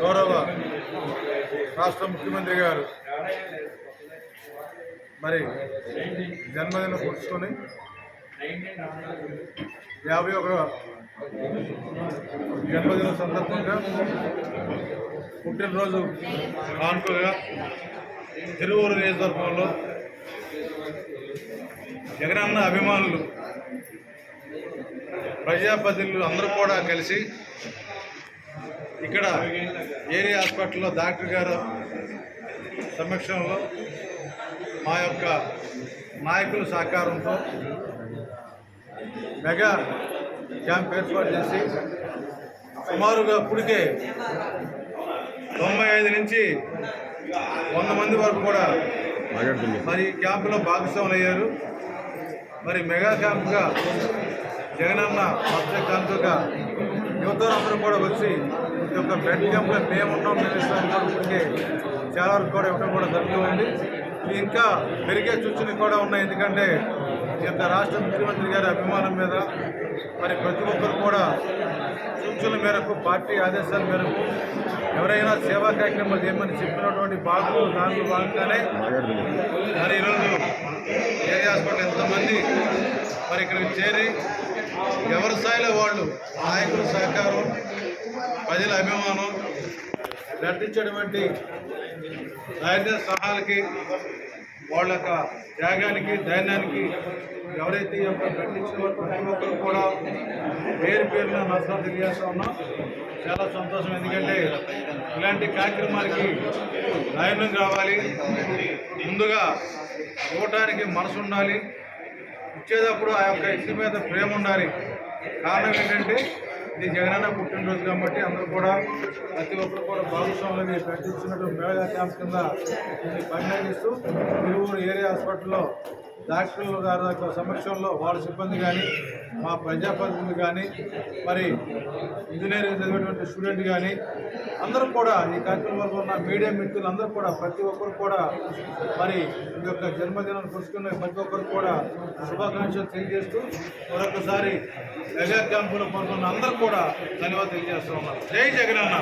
గౌరవ రాష్ట్ర ముఖ్యమంత్రి గారు మరి జన్మదినం పుచ్చుకొని యాభై ఒక జన్మదిన సందర్భంగా పుట్టినరోజు కానుకగా తిరువూరు నియోజకవర్గంలో జగనన్న అభిమానులు ప్రజాప్రతినిధులు అందరూ కూడా కలిసి ఇక్కడ ఏరియా హాస్పిటల్లో డాక్టర్ గారు సమక్షంలో మా యొక్క నాయకుల సహకారంతో మెగా క్యాంప్ ఏర్పాటు చేసి సుమారుగా ఇప్పటికే తొంభై ఐదు నుంచి వంద మంది వరకు కూడా మరి క్యాంపులో భాగస్వాములు అయ్యారు మరి మెగా క్యాంప్గా జగనన్న మత్స్య యువతరందరూ కూడా వచ్చి ఈ యొక్క బెడ్ క్యాంప్లో మేము ఉన్నాం ఇప్పటికే చాలా వరకు కూడా ఇవ్వడం కూడా జరుగుతుంది. ఇంకా పెరిగే సూచనలు కూడా ఉన్నాయి. ఎందుకంటే ఈ యొక్క రాష్ట్ర ముఖ్యమంత్రి గారి అభిమానం మీద మరి ప్రతి ఒక్కరు కూడా సూచనల మేరకు పార్టీ ఆదేశాల మేరకు ఎవరైనా సేవా కార్యక్రమాలు చేయమని చెప్పినటువంటి బాధలు దాంట్లో భాగంగానే మరి ఈరోజు ఏరియా హాస్పిటల్ ఎంతమంది మరి ఇక్కడికి చేరి ఎవరి స్థాయిలో వాళ్ళు? నాయకుల సహకారం ప్రజల అభిమానం నటించేటువంటి ధైర్య సహాలకి వాళ్ళ యొక్క త్యాగానికి ధైర్యానికి ఎవరైతే ఈ యొక్క నటించిన ప్రతి ఒక్కరు కూడా పేరు పేరున నష్టం తెలియజేస్తా ఉన్నాం. చాలా సంతోషం. ఎందుకంటే ఇలాంటి కార్యక్రమాలకి ధైర్యం కావాలి ముందుగా చూడటానికి మనసు ఉండాలి. ఇచ్చేటప్పుడు ఆ యొక్క ఇంటి మీద ప్రేమ ఉండాలి. కారణం ఏంటంటే ఇది జగనన్న పుట్టినరోజు కాబట్టి అందరూ కూడా ప్రతి ఒక్కరు కూడా భాగస్వాములని ప్రకటించినట్టు మేళ క్యాంప్ కింద దీన్ని పరిణామిస్తూ తిరువూరు ఏరియా హాస్పిటల్లో డాక్టర్లు గారి యొక్క సమక్షంలో వాళ్ళ సిబ్బంది కానీ మా ప్రజాప్రతినిధులు కానీ మరి ఇంజనీరింగ్ చదివేటువంటి స్టూడెంట్ కానీ అందరూ కూడా ఈ కార్యక్రమంలో ఉన్న మీడియా మిత్రులు అందరూ కూడా ప్రతి ఒక్కరు కూడా మరి ఈ యొక్క జన్మదినం పుచ్చుకున్న ప్రతి ఒక్కరు కూడా శుభాకాంక్షలు తెలియజేస్తూ మరొకసారి మెగా క్యాంపులో పాల్గొన్న అందరూ కూడా ధన్యవాదాలు తెలియజేస్తూ ఉన్నారు జై జగనన్న.